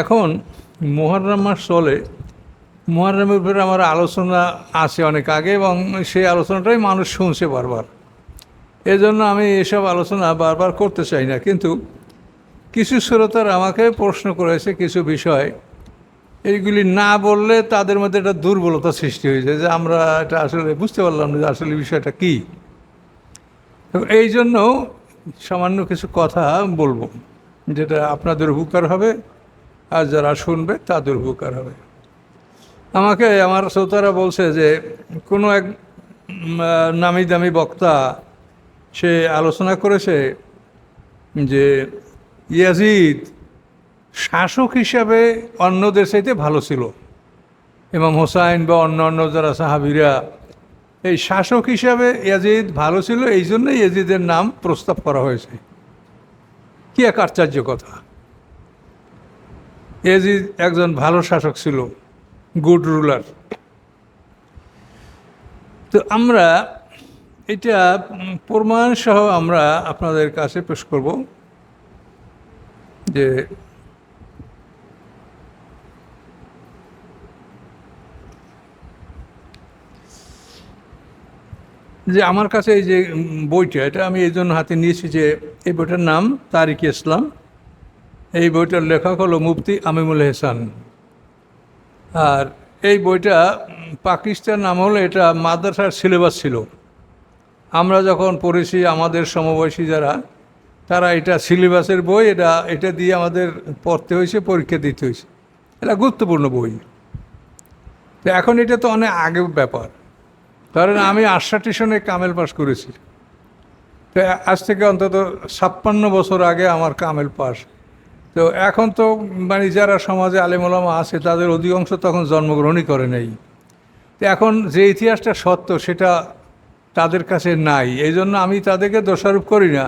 এখন মহরম মাস চলে মহরমের উপরে আমার আলোচনা আছে অনেক আগে এবং সেই আলোচনাটাই মানুষ শুনছে বারবার। এজন্য আমি এসব আলোচনা বারবার করতে চাই না। কিন্তু কিছু শ্রোতার আমাকে প্রশ্ন করেছে কিছু বিষয়। এইগুলি না বললে তাদের মধ্যে একটা দুর্বলতা সৃষ্টি হয়েছে যে আমরা এটা আসলে বুঝতে পারলাম না যে আসলে বিষয়টা কী। এই জন্য সামান্য কিছু কথা বলব, যেটা আপনাদের উপকার হবে। আর যারা শুনবে তাদের উপকার হবে। আমাকে, আমার শ্রোতারা বলছে যে, কোনো এক নামি দামি বক্তা সে আলোচনা করেছে যে, ইয়াজিদ শাসক হিসাবে অন্যদের চাইতে ভালো ছিল। ইমাম হোসাইন বা অন্য অন্য যারা সাহাবিরা, এই শাসক হিসাবে ইয়াজিদ ভালো ছিল, এই জন্যই ইয়াজিদের নাম প্রস্তাব করা হয়েছে। কি এক আশ্চর্য কথা। ইয়াজিদ একজন ভালো শাসক ছিল গুড রুলার তো আমরা এটা উম, প্রমাণ সহ আমরা আপনাদের কাছে পেশ করব যে যে আমার কাছে এই যে বইটা এটা আমি এই জন্য হাতে নিয়েছি যে এই বইটার নাম তারিক ইসলাম। এই বইটার লেখক হলো মুফতি আমিমুল হেসান আর এই বইটা পাকিস্তান নাম হলে এটা মাদ্রাসার সিলেবাস ছিল। আমরা যখন পড়েছি আমাদের সমবয়সী যারা, তারা এটা সিলেবাসের বই, এটা এটা দিয়ে আমাদের পড়তে হয়েছে, পরীক্ষা দিতে হয়েছে। এটা গুরুত্বপূর্ণ বই। তো এখন এটা তো অনেক আগের ব্যাপার। ধরেন আমি আটষট্টি সনে কামেল পাস করেছি। তো আজ থেকে অন্তত ছাপ্পান্ন বছর আগে আমার কামেল পাস তো এখন তো মানে যারা সমাজে আলেমোলামা আছে, তাদের অধিকাংশ তখন জন্মগ্রহণই করে নেই। তো এখন যে ইতিহাসটা সত্য, সেটা তাদের কাছে নাই। এই জন্য আমি তাদেরকে দোষারোপ করি না।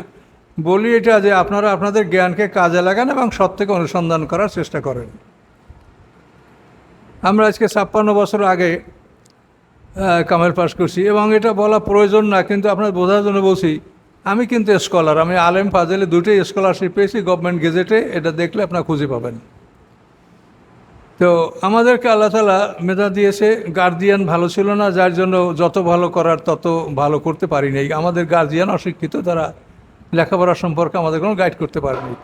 বলি এটা যে আপনারা আপনাদের জ্ঞানকে কাজে লাগান এবং সত্যকে অনুসন্ধান করার চেষ্টা করেন। আমরা আজকে ছাপ্পান্ন বছর আগে কামেল পাস করছি এবং এটা বলা প্রয়োজন না, কিন্তু আপনার বোঝার জন্য বলছি আমি কিন্তু স্কলার আমি আলেম ফাজেলে দুটোই স্কলারশিপ পেয়েছি গভর্নমেন্ট গেজেটে এটা দেখলে আপনার খুঁজে পাবেন। তো আমাদেরকে আল্লাহ তালা মেধা দিয়েছে গার্জিয়ান ভালো ছিল না, যার জন্য যত ভালো করার তত ভালো করতে পারিনি। আমাদের গার্জিয়ান অশিক্ষিত, তারা লেখাপড়া সম্পর্কে আমাদের কোনো গাইড করতে পারেনি।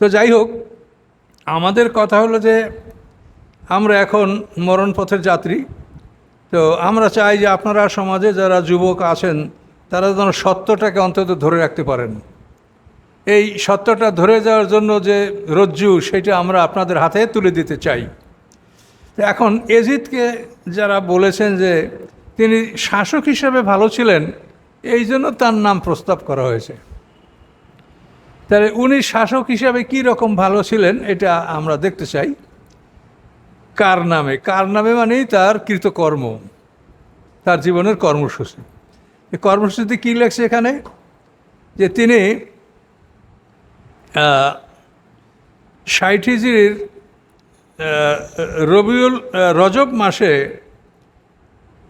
তো যাই হোক, আমাদের কথা হলো যে, আমরা এখন মরণ পথের যাত্রী। তো আমরা চাই যে আপনারা সমাজে যারা যুবক আছেন তারা যেন সত্যটাকে অন্তত ধরে রাখতে পারেন। এই সত্যটা ধরে যাওয়ার জন্য যে রজ্জু, সেটা আমরা আপনাদের হাতে তুলে দিতে চাই। এখন এজিদকে যারা বলেছেন যে তিনি শাসক হিসেবে ভালো ছিলেন, এই জন্য তার নাম প্রস্তাব করা হয়েছে। তাহলে উনি শাসক হিসাবে কী রকম ভালো ছিলেন, এটা আমরা দেখতে চাই। কার নামে? কার নামে মানেই তার কৃতকর্ম, তার জীবনের কর্মসূচি। কর্মসূচিতে কী লেখছে এখানে? যে তিনি ষাট রবিউল রজব মাসে,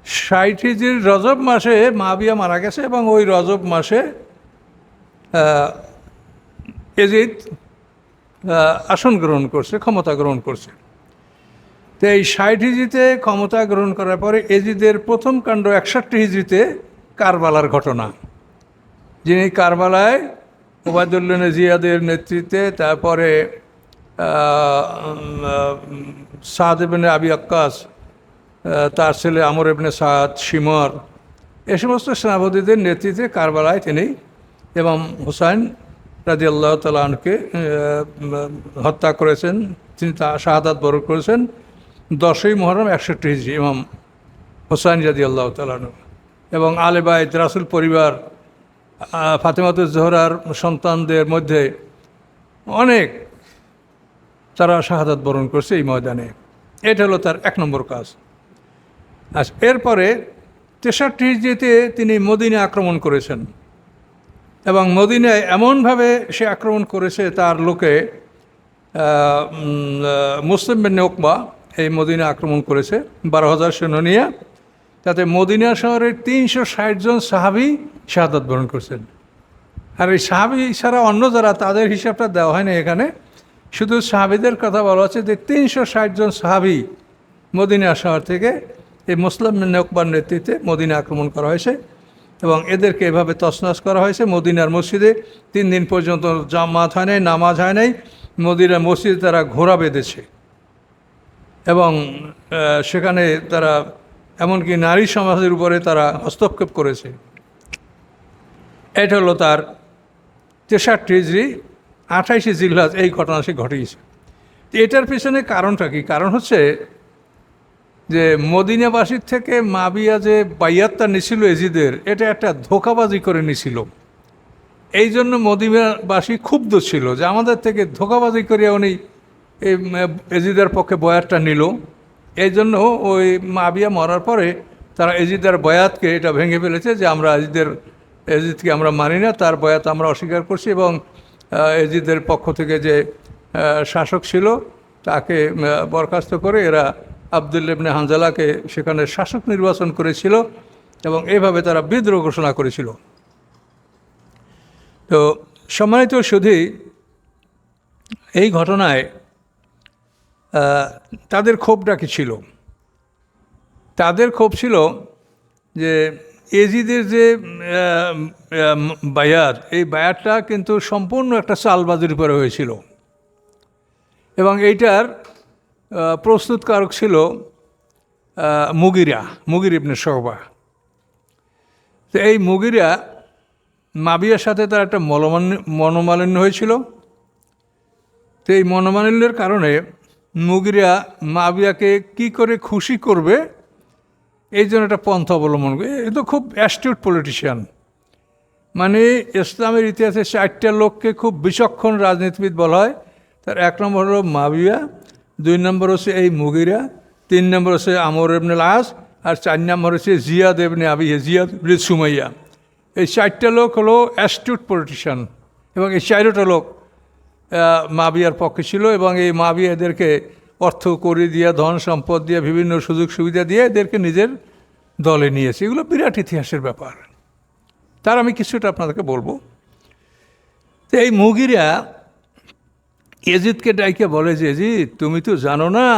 ষাট রজব মাসে মাবিয়া মারা গেছে এবং ওই রজব মাসে এজিদ আসন গ্রহণ করছে, ক্ষমতা গ্রহণ করছে। তো এই ষাট হিজড়িতে ক্ষমতা গ্রহণ করার পরে এজিদের প্রথম কাণ্ড একষট্টি হিজড়িতে কারবালার ঘটনা। যিনি কারবালায় ওবায়দুল্লাহ জিয়াদের নেতৃত্বে, তারপরে সাদ ইবনে আবি আক্কাস তার ছেলে আমর ইবনে সাদ সিমর এ সমস্ত সেনাপতিদের নেতৃত্বে কারবালায় তিনি এবং হুসাইন রাজি আল্লাহ তালকে হত্যা করেছেন। তিনি তা শাহাদাত বরণ করেছেন। দশই মহরম একষট্টি হিজড়ি ইমাম হোসাইন রাজি আল্লাহ তালানু এবং আলেবায়ত রাসুল পরিবার আহ, ফাতেমাতুজ জোহরার সন্তানদের মধ্যে অনেক তারা শাহাদাত বরণ করছে এই ময়দানে। এটা হলো তার এক নম্বর কাজ। আচ্ছা এরপরে তেষট্টি হিজড়িতে তিনি মদিনে আক্রমণ করেছেন এবং মদিনায় এমনভাবে সে আক্রমণ করেছে তার লোকে মুসলিম বেন ওকবা এই মদিনা আক্রমণ করেছে বারো হাজার সৈন্য নিয়ে। তাতে মদিনা শহরের তিনশো ষাট জন সাহাবি শাহাদাত বরণ করছেন। আর এই সাহাবি ছাড়া অন্য যারা, তাদের হিসাবটা দেওয়া হয় না এখানে। শুধু সাহাবিদের কথা বলা হচ্ছে যে তিনশো ষাট জন সাহাবি মদিনা শহর থেকে এই মুসলিম নকবার নেতৃত্বে মদিনা আক্রমণ করা হয়েছে এবং এদেরকে এভাবে তছনছ করা হয়েছে। মদিনার মসজিদে তিন দিন পর্যন্ত জামাত হয় নাই, নামাজ হয় নাই। মদিনার মসজিদে তারা ঘোরা বেঁধেছে এবং সেখানে তারা এমনকি নারী সমাজের উপরে তারা হস্তক্ষেপ করেছে। এটা হলো তার তেষট্টি হিজড়ি আঠাইশে জিল্লাস এই ঘটনা সে ঘটিয়েছে। এটার পিছনে কারণটা কি? কারণ হচ্ছে যে মদিনাবাসীর থেকে মাবিয়া যে বাইয়াত্তা নিছিল এজিদের, এটা একটা ধোকাবাজি করে নিছিল। এই জন্য মদিনাবাসী ক্ষুব্ধ ছিল যে আমাদের থেকে ধোকাবাজি করিয়া উনি এই এজিদের পক্ষে বয়াতটা নিল। এই জন্য ওই মাবিয়া মরার পরে তারা এজিদের বয়াতকে এটা ভেঙে ফেলেছে যে আমরা এজিদের, এজিদকে আমরা মানি না, তার বয়াত আমরা অস্বীকার করছি এবং এজিদের পক্ষ থেকে যে শাসক ছিল তাকে বরখাস্ত করে এরা আবদুল্লেবনে হানজালাকে সেখানে শাসক নির্বাচন করেছিল এবং এইভাবে তারা বিদ্রোহ ঘোষণা করেছিল। তো সম্মানিত শুধু এই ঘটনায় তাদের ক্ষোভটা কি ছিল? তাদের ক্ষোভ ছিল যে এজিদের যে বায়াত, এই বায়াতটা কিন্তু সম্পূর্ণ একটা চালবাজির উপরে হয়েছিল। এবং এইটার প্রস্তুতকারক ছিল মুগিরা, মুগির ইবনে শোভা তো এই মুগিরা মাবিয়ার সাথে তার একটা মনোমালিন্য হয়েছিল। তো এই মনোমালিন্যের কারণে মুগিরা মাবিয়াকে কি করে খুশি করবে? এই জন্য একটা পন্থা অবলম্বন করে। এ তো খুব অ্যাস্টিউট পলিটিশিয়ান মানে ইসলামের ইতিহাসে চারটা লোককে খুব বিচক্ষণ রাজনীতিবিদ বলা হয়। তার এক নম্বর হলো মাবিয়া, দুই নম্বর হচ্ছে এই মুগিরা, তিন নম্বর হচ্ছে আমর এবনে আস আর চার নম্বর হচ্ছে জিয়াদ এবনে আবি, জিয়াদ সুমাইয়া। এই চারটা লোক হলো অ্যাস্টিউট পলিটিশিয়ান এবং এই চারোটা লোক মাবিয়ার পক্ষে ছিল এবং এই মাবিয়া এদেরকে অর্থ করে দিয়ে, ধন সম্পদ দিয়ে, বিভিন্ন সুযোগ সুবিধা দিয়ে এদেরকে নিজের দলে নিয়েছে। এগুলো বিরাট ইতিহাসের ব্যাপার। তার আমি কিছুটা আপনাদেরকে বলব। তো এই মুগিরা এজিদকে ডাইকে বলে যে এজিদ তুমি তো জানো না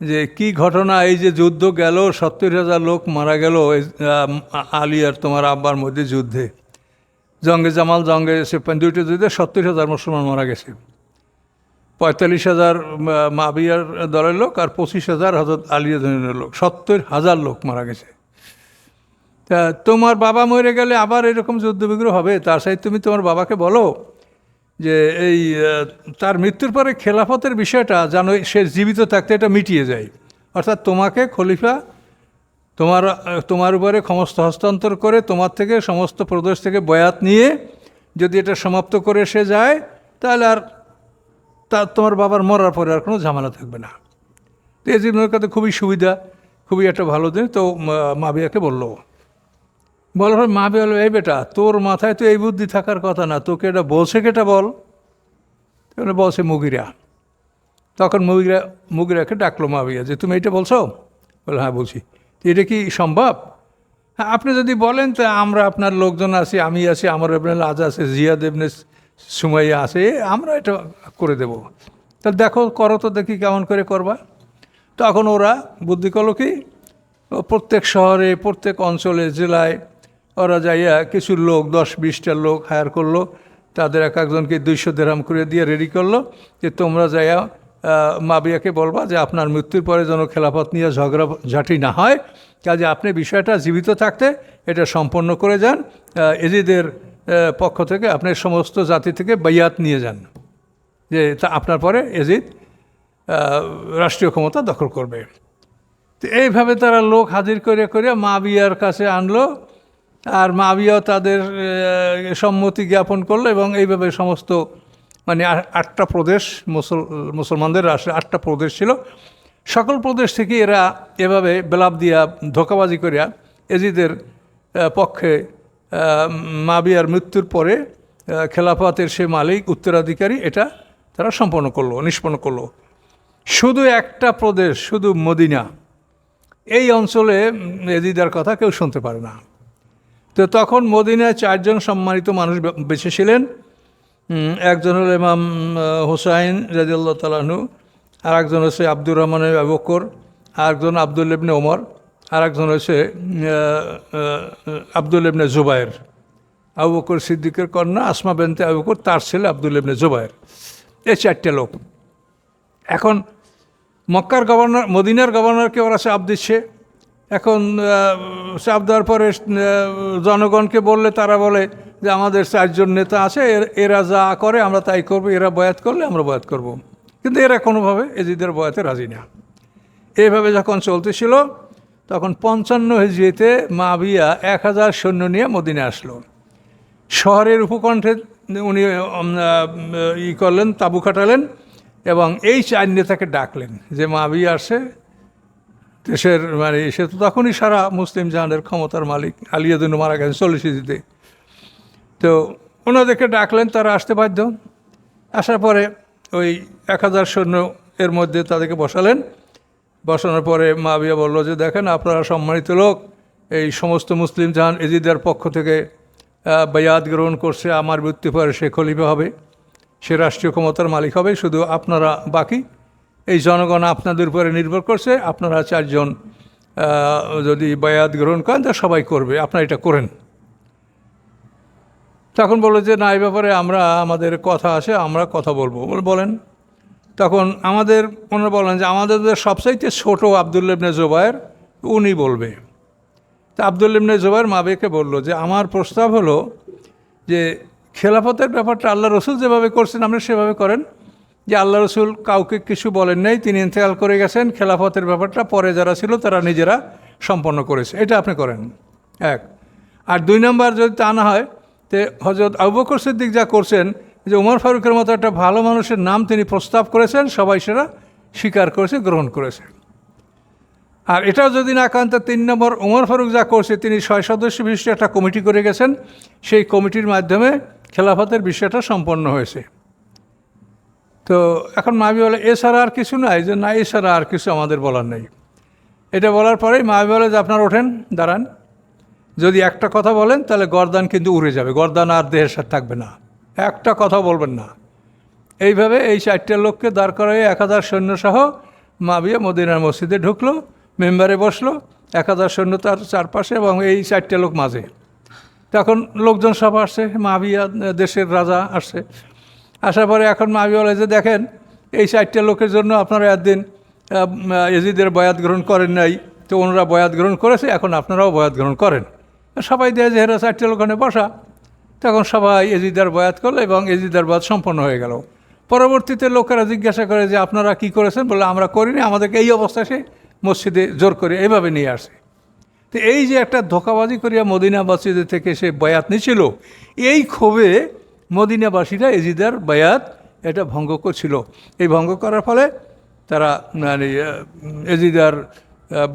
যে কি ঘটনা? এই যে যুদ্ধ গেল, সত্তর হাজার লোক মারা গেল আর তোমার আব্বার মধ্যে যুদ্ধে। জঙ্গে জামাল, জঙ্গে সেপান দুইটা যুদ্ধে সত্তর হাজার মুসলমান মারা গেছে। পঁয়তাল্লিশ হাজার মাবিয়ার দলের লোক আর পঁচিশ হাজার হজরত আলিয়া ধরনের লোক, সত্তর হাজার লোক মারা গেছে। তা তোমার বাবা মরে গেলে আবার এরকম যুদ্ধবিগ্রহ হবে? তার সাথে তুমি তোমার বাবাকে বলো যে এই তার মৃত্যুর পরে খেলাফতের বিষয়টা যেন সে জীবিত থাকতে এটা মিটিয়ে যায় অর্থাৎ তোমাকে খলিফা তোমার তোমার উপরে ক্ষমস্ত হস্তান্তর করে, তোমার থেকে সমস্ত প্রদেশ থেকে বয়াত নিয়ে যদি এটা সমাপ্ত করে সে যায়, তাহলে আর তা, তোমার বাবার মরার পরে আর কোনো ঝামেলা থাকবে না। তো এই জীবনের কাছে খুবই সুবিধা, খুবই একটা ভালো দিন। তো মাবিয়াকে বলল বলার পর মা বলল এই বেটা, তোর মাথায় তো এই বুদ্ধি থাকার কথা না, তোকে এটা বলছে কেটা বল? বলছে মুগিরা। তখন মুগিরা, মুগিরাকে ডাকলো মাবিয়া যে তুমি এটা বলছো? বলে হ্যাঁ বলছি। এটা কি সম্ভব? হ্যাঁ আপনি যদি বলেন, তো আমরা আপনার লোকজন আছি, আমি আছি, আমার এমনি লাজ আছে জিয়া দেবনে সুমাইয়া আছে আমরা এটা করে দেব। তা দেখো, করো তো দেখি কেমন করে করবা। তখন ওরা বুদ্ধি করল কি প্রত্যেক শহরে, প্রত্যেক অঞ্চলে, জেলায় ওরা যাইয়া কিছু লোক, দশ বিশটা লোক হায়ার করল। তাদের এক একজনকে দুইশো দেরাম করে দিয়ে রেডি করল যে তোমরা যাইয়া মাবিয়াকে বলবা যে আপনার মৃত্যুর পরে যেন খেলাফত নিয়ে ঝগড়া, ঝাঁটি না হয়। কাজে আপনি বিষয়টা জীবিত থাকতে এটা সম্পন্ন করে যান। এজিদের পক্ষ থেকে আপনি সমস্ত জাতি থেকে বাইয়াত নিয়ে যান। যে তা আপনার পরে এজিদ রাষ্ট্রীয় ক্ষমতা দখল করবে। তো এইভাবে তারা লোক হাজির করে করে মা বিয়ার কাছে আনলো আর মা বিয়াও তাদের সম্মতি জ্ঞাপন করল এবং এইভাবে সমস্ত মানে আটটা প্রদেশ মুসল, মুসলমানদের রাষ্ট্রে আটটা প্রদেশ ছিল। সকল প্রদেশ থেকে এরা এভাবে বেলাপ দিয়া ধোকাবাজি করিয়া এজিদের পক্ষে মাবিয়ার মৃত্যুর পরে খেলাফতের সে মালিক, উত্তরাধিকারী, এটা তারা সম্পন্ন করল, নিষ্পন্ন করল। শুধু একটা প্রদেশ, শুধু মদিনা। এই অঞ্চলে এজিদার কথা কেউ শুনতে পারে না। তো তখন মদিনায় চারজন সম্মানিত মানুষ বেঁচে ছিলেন। একজন হলো ইমাম হুসাইন রাজিউল্লাহ তালাহনু আর একজন হচ্ছে আব্দুর রহমানের আবকর আর একজন আব্দুল ইবনে ওমর আর একজন হচ্ছে আব্দুল ইবনে জুবায়ের আবু বকর সিদ্দিকের কন্যা, আসমা বেনতে আবু বকর, তার ছেলে আব্দুল ইবনে জুবায়ের এই চারটে লোক। এখন মক্কার গভর্নর, মদিনার গভর্নরকে ওরা চাপ দিচ্ছে। এখন চাপ দেওয়ার পরে জনগণকে বললে, তারা বলে যে আমাদের চারজন নেতা আছে, এরা যা করে আমরা তাই করব, এরা বয়াত করলে আমরা বয়াত করব। কিন্তু এরা কোনোভাবে এজিদের বয়াতে রাজি না এইভাবে যখন চলতেছিল, তখন পঞ্চান্ন হিজড়িতে মাবিয়া এক হাজার সৈন্য নিয়ে মদিনে আসলো শহরের উপকণ্ঠে উনি ই করলেন, তাবু খাটালেন এবং এই চার নেতাকে ডাকলেন যে মাবিয়া আসে দেশের মানে সে তো তখনই সারা মুসলিম জাহানের ক্ষমতার মালিক আলিয়াদুন মারা গেছেন চল্লিশ হিজড়িতে। তো ওনাদেরকে ডাকলেন, তারা আসতে বাধ্য। আসার পরে ওই এক হাজার সৈন্য এর মধ্যে তাদেরকে বসালেন। বসানোর পরে মাবিয়া বলল যে, দেখেন, আপনারা সম্মানিত লোক, এই সমস্ত মুসলিম জাহান এজিদের পক্ষ থেকে বায়াত গ্রহণ করছে, আমার মৃত্যু পরে সে খলিফা হবে, সে রাষ্ট্রীয় ক্ষমতার মালিক হবে, শুধু আপনারা বাকি এই জনগণ আপনাদের উপরে নির্ভর করছে, আপনারা চারজন যদি বায়াত গ্রহণ করেন, তা সবাই করবে, আপনারা এটা করেন। তখন বলল যে, না, এই ব্যাপারে আমরা, আমাদের কথা আছে, আমরা কথা বলব। বলে, বলেন। তখন আমাদের, ওনারা বলেন যে, আমাদের সবচাইতে ছোটো আবদুল্লেবনে জোবায়ের উনি বলবে। তা আবদুল্লেবনে জোবায়ের মাবেকে বলল যে, আমার প্রস্তাব হলো যে, খেলাফতের ব্যাপারটা আল্লাহ রসুল যেভাবে করছেন, আপনি সেভাবে করেন। যে আল্লাহ রসুল কাউকে কিছু বলেন নাই, তিনি ইন্তেকাল করে গেছেন, খেলাফতের ব্যাপারটা পরে যারা ছিল, তারা নিজেরা সম্পন্ন করেছে। এটা আপনি করেন। এক। আর দুই নম্বর যদি তা না হয়, তে হজরত আবু বকর সিদ্দিক যা করছেন, যে উমর ফারুকের মতো একটা ভালো মানুষের নাম তিনি প্রস্তাব করেছেন, সবাই সেটা স্বীকার করেছে, গ্রহণ করেছে। আর এটাও যদি না কান তিন নম্বর উমর ফারুক যা করছে, তিনি ছয় সদস্য বিশিষ্ট একটা কমিটি করে গেছেন। সেই কমিটির মাধ্যমে খেলাফতের বিষয়টা সম্পন্ন হয়েছে। তো এখন মাবি বলে, এছাড়া আর কিছু নাই? যে, না, এছাড়া আর কিছু আমাদের বলার নেই। এটা বলার পরেই মাবি বলে, যে, আপনার ওঠেন, দাঁড়ান। যদি একটা কথা বলেন, তাহলে গরদান কিন্তু উড়ে যাবে। গরদান আর দেহের সাথে থাকবে না। একটা কথা বলবেন না। এইভাবে এই চারটে লোককে দাঁড় করাই এক হাজার সৈন্যসহ মাবিয়া মদিনার মসজিদে ঢুকলো, মেম্বারে বসল, এক হাজার সৈন্য তার চারপাশে এবং এই চারটে লোক মাঝে। তখন লোকজন সব আসছে মাবিয়া দেশের রাজা আসছে। আসার পরে এখন মাবি বলে যে, দেখেন, এই চারটে লোকের জন্য আপনারা একদিন এজিদের বয়াত গ্রহণ করেন নাই। তো ওনারা বয়াত গ্রহণ করেছে, এখন আপনারাও বয়াত গ্রহণ করেন। সবাই দেয় যে হেরা চারটে লোক ওখানে বসা। তখন সবাই এজিদার বয়াত করল এবং এজিদার বয়াত সম্পন্ন হয়ে গেল। পরবর্তীতে লোকেরা জিজ্ঞাসা করে যে, আপনারা কি করেছেন? বলে আমরা করিনি, আমাদেরকে এই অবস্থায় সে মসজিদে জোর করে এইভাবে নিয়ে আসে। তো এই যে একটা ধোকাবাজি করিয়া মদিনা মসজিদে থেকে সে বয়াত নিছিল, এই ক্ষোভে মদিনাবাসীরা এজিদার বায়াত এটা ভঙ্গ করছিল। এই ভঙ্গ করার ফলে তারা মানে এজিদার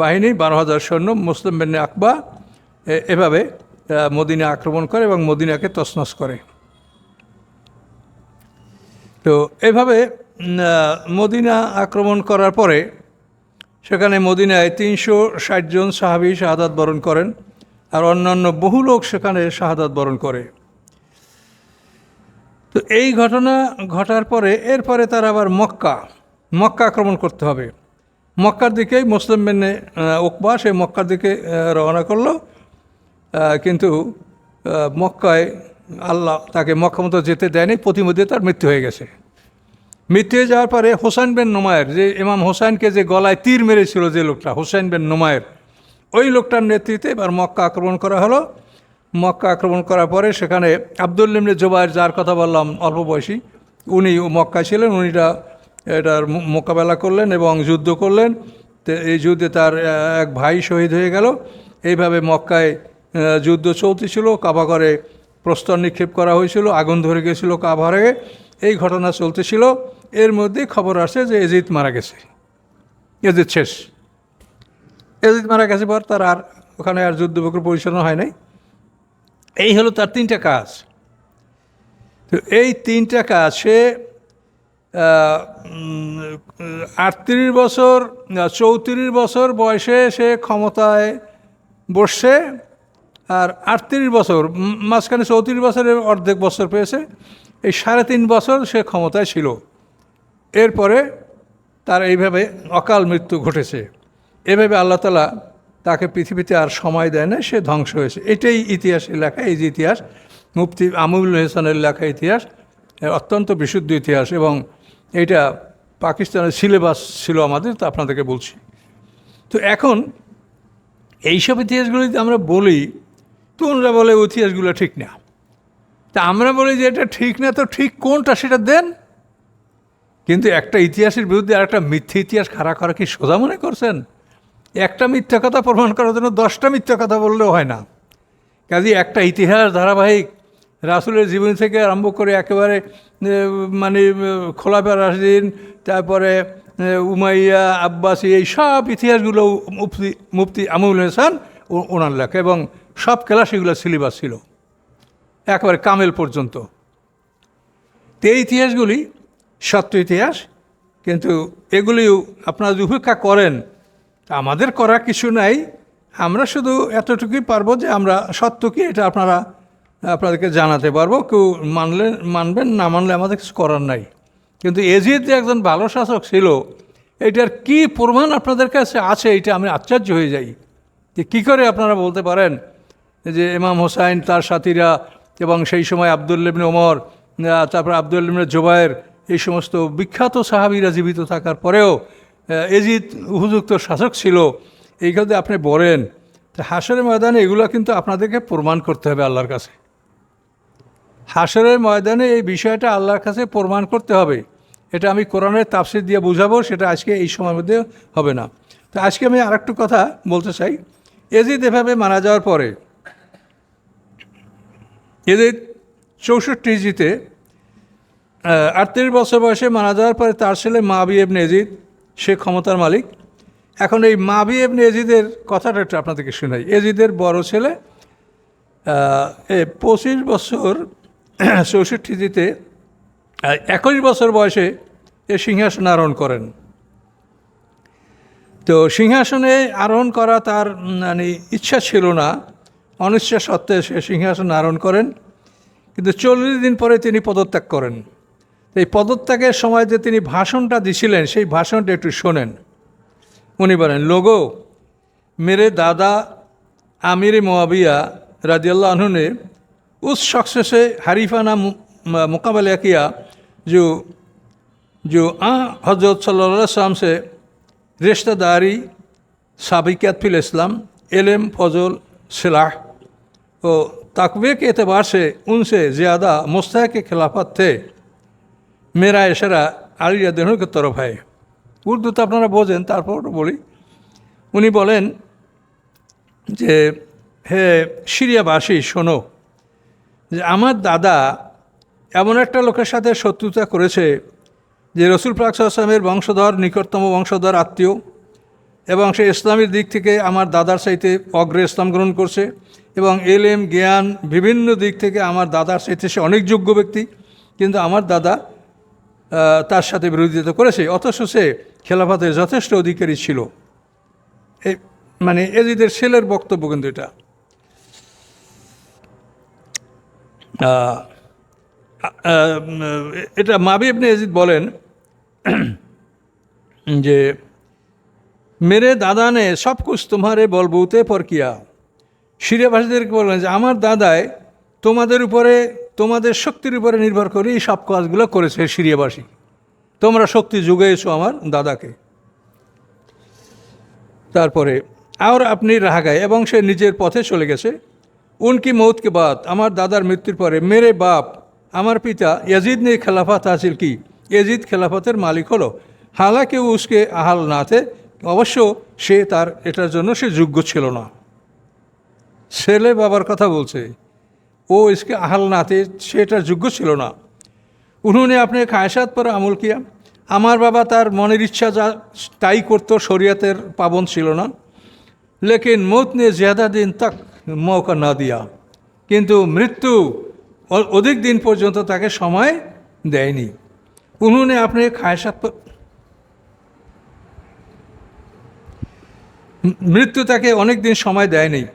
বাহিনী, বারো হাজার সৈন্য, মুসলিম বেনে আকবা এভাবে মদিনা আক্রমণ করে এবং মদিনাকে তছনছ করে। তো এভাবে মদিনা আক্রমণ করার পরে সেখানে মদিনায় তিনশো ষাট জন সাহাবি শাহাদাত বরণ করেন আর অন্যান্য বহু লোক সেখানে শাহাদাত বরণ করে। তো এই ঘটনা ঘটার পরে এরপরে তার আবার মক্কা মক্কা আক্রমণ করতে হবে। মক্কার দিকেই মুসলিম বেনে ওকবা সেই মক্কার দিকে রওনা করল। কিন্তু মক্কায় আল্লাহ তাকে মক্কা মতো যেতে দেয়নি, প্রতিমধ্যে তার মৃত্যু হয়ে গেছে। মৃত্যু হয়ে যাওয়ার পরে হোসেন বেন নোমায়ের, যে ইমাম হোসেনকে যে গলায় তীর মেরেছিল যে লোকটা হোসেন বেন নোমায়ের, ওই লোকটার নেতৃত্বে এবার মক্কা আক্রমণ করা হলো। মক্কা আক্রমণ করার পরে সেখানে আব্দুল ইমনে জোবায়ের যার কথা বললাম, অল্প বয়সী, উনি মক্কা ছিলেন, উনিটা এটার মোকাবেলা করলেন এবং যুদ্ধ করলেন। এই যুদ্ধে তার এক ভাই শহীদ হয়ে গেল। এইভাবে মক্কায় যুদ্ধ চলতেছিল কাবাঘরে প্রস্তর নিক্ষেপ করা হয়েছিল, আগুন ধরে গেছিল কাভারে এই ঘটনা চলতেছিল এর মধ্যে খবর আসে যে এজিদ মারা গেছে। এজিদ শেষ। এজিদ মারা গেছে পর তার আর, ওখানে আর যুদ্ধবক্র পরিচালনা হয় নাই। এই হলো তার তিনটা কাজ। তো এই তিনটা কাজ, সে আটত্রিশ বছর চৌত্রিশ বছর বয়সে সে ক্ষমতায় বসছে আর আটত্রিশ বছর মাঝখানে চৌত্রিশ বছরের অর্ধেক বছর পেয়েছে, এই সাড়ে তিন বছর সে ক্ষমতায় ছিল। এরপরে তার এইভাবে অকাল মৃত্যু ঘটেছে। এভাবে আল্লাহ তালা তাকে পৃথিবীতে আর সময় দেয় না, সে ধ্বংস হয়েছে। এটাই ইতিহাসের লেখা। এই যে ইতিহাস, মুফতি আমুল হেসানের লেখা ইতিহাস অত্যন্ত বিশুদ্ধ ইতিহাস এবং এটা পাকিস্তানের সিলেবাস ছিল আমাদের, তা আপনাদেরকে বলছি। তো এখন এইসব ইতিহাসগুলো যদি আমরা বলি, তো ওনারা বলে ইতিহাসগুলো ঠিক না। তা আমরা বলি যে এটা ঠিক না, তো ঠিক কোনটা সেটা দেন? কিন্তু একটা ইতিহাসের বিরুদ্ধে আর একটা মিথ্যে ইতিহাস খাড়া করা কি সোজা মনে করছেন? একটা মিথ্যা কথা প্রমাণ করার জন্য দশটা মিথ্যা কথা বললেও হয় না। কাজে একটা ইতিহাস ধারাবাহিক রাসুলের জীবন থেকে আরম্ভ করে একেবারে মানে খোলাফা রাশিদিন তারপরে উমাইয়া, আব্বাসী, এই সব ইতিহাসগুলো মুফতি মুফতি আমুল হাসান ওনার লেখা এবং সব ক্লাস এগুলো সিলেবাস ছিল। একেবারে কামেল পর্যন্ত। তো ইতিহাসগুলি সত্য ইতিহাস, কিন্তু এগুলিও আপনারা যদি উপেক্ষা করেন তা আমাদের করার কিছু নাই, আমরা শুধু এতটুকুই পারব যে আমরা সত্য কি এটা আপনারা, আপনাদেরকে জানাতে পারব। কেউ মানলে, মানবেন, না মানলে আমাদের কিছু করার নাই। কিন্তু এজিদ যে একজন ভালো শাসক ছিল, এটার কি প্রমাণ আপনাদের কাছে আছে, এটা আমি আশ্চর্য হয়ে যাই। যে কী করে আপনারা বলতে পারেন যে ইমাম হোসাইন, তার সাথীরা এবং সেই সময় আবদুল্লিবিন ওমর তারপর আবদুল্লিবিন জোবায়ের এই সমস্ত বিখ্যাত সাহাবিরা জীবিত থাকার পরেও এজিদ উপযুক্ত শাসক ছিল, এই কথা আপনি বলেন, তো হাসরের ময়দানে এগুলো কিন্তু আপনাদেরকে প্রমাণ করতে হবে আল্লাহর কাছে। হাসরের ময়দানে এই বিষয়টা আল্লাহর কাছে প্রমাণ করতে হবে। এটা আমি কোরআনের তাফসির দিয়ে বুঝাবো, সেটা আজকে এই সময়ের মধ্যে হবে না। তো আজকে আমি আরেকটু কথা বলতে চাই। এজিদ এভাবে মারা যাওয়ার পরে এদের চৌষট্টি জিতে আটত্রিশ বছর বয়সে মারা যাওয়ার পরে তার ছেলে মাবি এবনে এজিদ সে ক্ষমতার মালিক। এখন এই মাবি এমনি এজিদের কথাটা একটু আপনাদেরকে শোনাই। এজিদের বড় ছেলে এ পঁচিশ বছর, চৌষট্টি জিতে একুশ বছর বয়সে এ সিংহাসন আরোহণ করেন। তো সিংহাসনে আরোহণ করা তার মানে ইচ্ছা ছিল না। অনিচ্ছা সত্ত্বে সে সিংহাসন আরোহণ করেন। কিন্তু চল্লিশ দিন পরে তিনি পদত্যাগ করেন। এই পদত্যাগের সময় যে তিনি ভাষণটা দিছিলেন সেই ভাষণটা একটু শোনেন উনি বলেন লোগো मेरे दादा आमिर मुआविया रजी अल्लाह अन्हु ने उस शख्स से हरीफाना मु- म- मुकाबला किया जो जो आ हजरत सल्लल्लाहु अलैहि वसल्लम से रिश्तेदारी साबिकत फिल इस्लाम इल्म फजल सिलाह और तकवे के एतबार से उनसे ज़्यादा मुस्तक खिलाफत थे মেয়েরা এসেরা আলিয়া দেহকে তরফ হয় উর্দু তো আপনারা বোঝেন, তারপর বলি। উনি বলেন যে, হে সিরিয়াবাসী, শোনো, যে আমার দাদা এমন একটা লোকের সাথে শত্রুতা করেছে যে রসুল প্রাকসামের বংশধর, নিকটতম বংশধর, আত্মীয় এবং সে ইসলামের দিক থেকে আমার দাদার সাইতে অগ্রে ইসলাম গ্রহণ করছে এবং এলএম জ্ঞান বিভিন্ন দিক থেকে আমার দাদার সাইতে সে অনেক যোগ্য ব্যক্তি। কিন্তু আমার দাদা তার সাথে বিরোধিতা করেছে, অথচ সে খেলাফাতের যথেষ্ট অধিকারী ছিল। এই মানে এজিদের ছেলের বক্তব্য কিন্তু এটা। এটা মাবি ইবনে এজিদ বলেন যে, মেরে দাদা নে সব কুছ তোমারে বলবুতে পর কিয়া সিরিয়াবাসীদেরকে বললেন যে, আমার দাদায় তোমাদের উপরে তোমাদের শক্তির উপরে নির্ভর করে এই সব কাজগুলো করেছে সিরিয়াবাসী। তোমরা শক্তি যুগিয়েছো আমার দাদাকে। তারপরে, আর আপনি রাহা গায়ে এবং সে নিজের পথে চলে গেছে। উনকি মৌতকে বাদ আমার দাদার মৃত্যুর পরে মেরে বাপ, আমার পিতা ইয়াজিদ নে খেলাফত হাসিল কি? ইয়াজিদ খেলাফতের মালিক হলো। হালাকে উসকে আহাল নাতে অবশ্য সে তার, এটার জন্য সে যোগ্য ছিল না। ছেলে বাবার কথা বলছে। ও ইসকে আহাল নাতে थे সেটার যোগ্য ছিল না। উনুনে আপনি খায়সাত পর আমল কিয়া। আমার বাবা তার মনের ইচ্ছা যা তাই করতো, শরীয়তের পাবন ছিল না। লেকিন মৌত নে জাদা দিন তাক মৌকা না দিয়া। কিন্তু মৃত্যু অধিক দিন পর্যন্ত তাকে সময় দেয়নি। উনুনে আপনি খায়সাত মৃত্যু তাকে অনেক দিন সময় দেয়নি।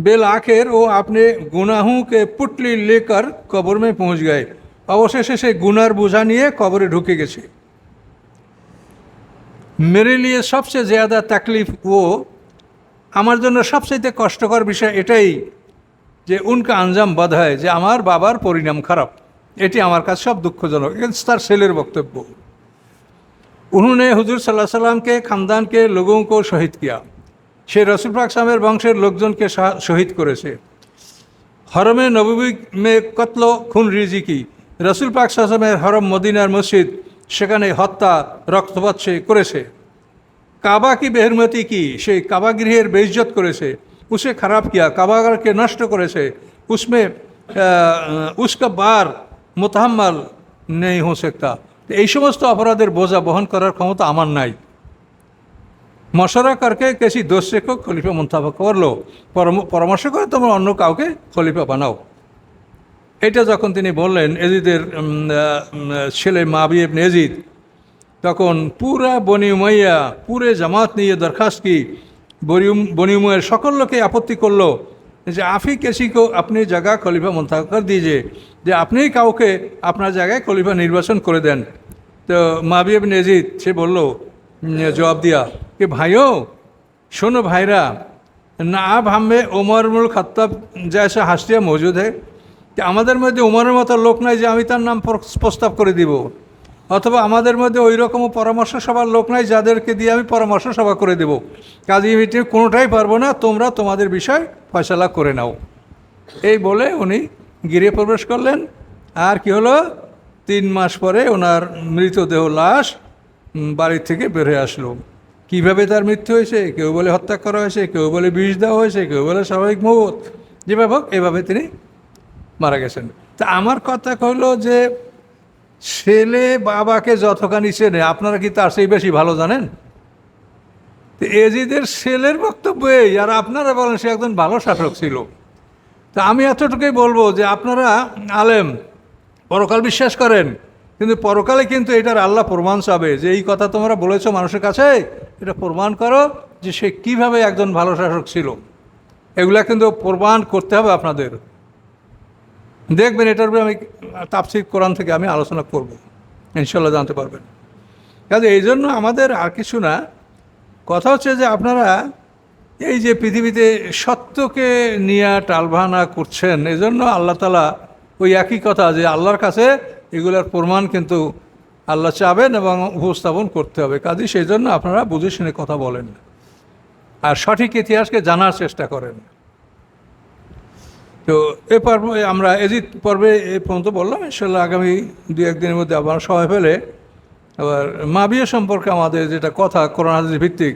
बेल आखिर वो अपने गुनाहों के पुटली लेकर कब्र में पहुंच गए অবশেষে সে গুনার বোঝা নিয়ে কবরে ঢুকে গেছে মেরে নিয়ে সবচেয়ে জ্যাদা তাকলিফ ও আমার জন্য সবচেয়ে কষ্টকর বিষয় এটাই যে উনকা আঞ্জাম বাধ হয় যে আমার বাবার পরিণাম খারাপ এটি আমার কাছে সব দুঃখজনক এটা তার ছেলের বক্তব্য उन्होंने हुजूर सल्लल्लाहु अलैहि वसल्लम के ख़ानदान के लोगों को शहीद किया সে রসুল সামের বংশের লোকজনকে শহীদ করেছে। হরমে নবী মে কতল খুন রিজিকি। রসুল পাকসামের হরম মদিনার মসজিদ সেখানে হত্যা, রক্তপাত সে করেছে। কাবা কি বেহরমতি কি? সেই কাবা গৃহের বেইজত করেছে। উসে খারাপ কিয়া? কাবাগারকে নষ্ট করেছে। উসমে উস্কা বার মোতাহাম্মাল নেই হো এই সমস্ত অপরাধের বোঝা বহন করার ক্ষমতা আমার নাই। মশরা করকে কেসি দোষেকে খলিফা মুন্তাফা করল। পরাম- পরামর্শ করে তোমরা অন্য কাউকে খলিফা বানাও। এটা যখন তিনি বললেন, এজিদের ছেলে মাবি ইবনে এজিদ, তখন পুরা বনি উমাইয়া, পুরে জামাত নিয়ে দরখাস্ত কি, বনি উম- বনি উমাইয়ার সকল লোকে আপত্তি করল যে আফি কেসিকেও আপনি জায়গা খলিফা মন্তাক কর দিয়েছে, যে আপনি কাউকে আপনার জায়গায় খলিফা নির্বাচন করে দেন। তো মাবিব নেজিদ সে বলল জবাব দিয়া कि भाइयों सुनो भाईरा ना अब हमें उमर मुल खत्ताब जैसा हस्तिया मौजूद है যে আমাদের মধ্যে উমরের মতো লোক নাই যে আমি তার নাম প্র- প্রস্তাব করে দিব অথবা আমাদের মধ্যে ওই রকম পরামর্শ সভার লোক নাই যাদেরকে দিয়ে আমি পরামর্শ সভা করে দেব কাজী মিটিং কোনোটাই পারবো না তোমরা তোমাদের বিষয় ফয়সলা করে নাও এই বলে উনি গিরে প্রবেশ করলেন আর কি হলো তিন মাস পরে ওনার মৃতদেহ লাশ উম, বাড়ি থেকে বের হয়ে আসলো। কীভাবে তার মৃত্যু হয়েছে? কেউ বলে হত্যা করা হয়েছে কেউ বলে বিষ দেওয়া হয়েছে কেউ বলে স্বাভাবিক মৌত। যেভাবে হোক এভাবে তিনি মারা গেছেন। তা আমার কথা হলো যে ছেলে বাবাকে যতখানি চেনে আপনারা কি তার সেই বেশি ভালো জানেন? তো এজিদের ছেলের বক্তব্য এই আর আপনারা বলেন সে একজন ভালো শাসক ছিল। তা আমি এতটুকুই বলব যে আপনারা আলেম পরকাল বিশ্বাস করেন কিন্তু পরকালে কিন্তু এটার আল্লাহ প্রমাণ চাবে যে এই কথা তোমরা বলেছ মানুষের কাছে, এটা প্রমাণ করো যে সে কীভাবে একজন ভালো শাসক ছিল। এগুলা কিন্তু প্রমাণ করতে হবে আপনাদের। দেখবেন এটার উপরে আমি তাপসির কোরআন থেকে আমি আলোচনা করব ইনশাল্লাহ জানতে পারবেন। কাজে এই জন্য আমাদের আর কিছু না, কথা হচ্ছে যে আপনারা এই যে পৃথিবীতে সত্যকে নিয়ে টালভানা করছেন, এজন্য জন্য আল্লাহ তালা ওই একই কথা যে আল্লাহর কাছে এগুলার প্রমাণ কিন্তু আল্লাহ চাবেন এবং উপস্থাপন করতে হবে। কাজে, সেই জন্য আপনারা বুঝে শুনে কথা বলেন। আর সঠিক ইতিহাসকে জানার চেষ্টা করেন। তো এ পর্ব, আমরা এজিত পর্বে এ পর্যন্ত বললাম ইনশাল্লাহ আগামী দু একদিনের মধ্যে আবার সবাই ফেলে আবার মাবিয়া সম্পর্কে আমাদের যেটা কথা করোনা ভিত্তিক,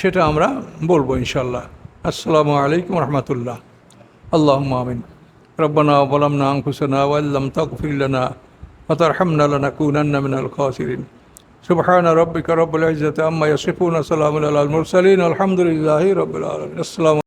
সেটা আমরা বলব ইনশাল্লাহ আসসালামু আলাইকুম রহমতুল্লাহ। আল্লাহ মামিন রব্বানা বলামনা আংকুসনা ওয়াল্লাম তকফিল্লানা وترحمنا لنكونن من الخاسرين. سبحان ربك رب العزة عما يصفون سلام على المرسلين الحمد لله رب العالمين. السلام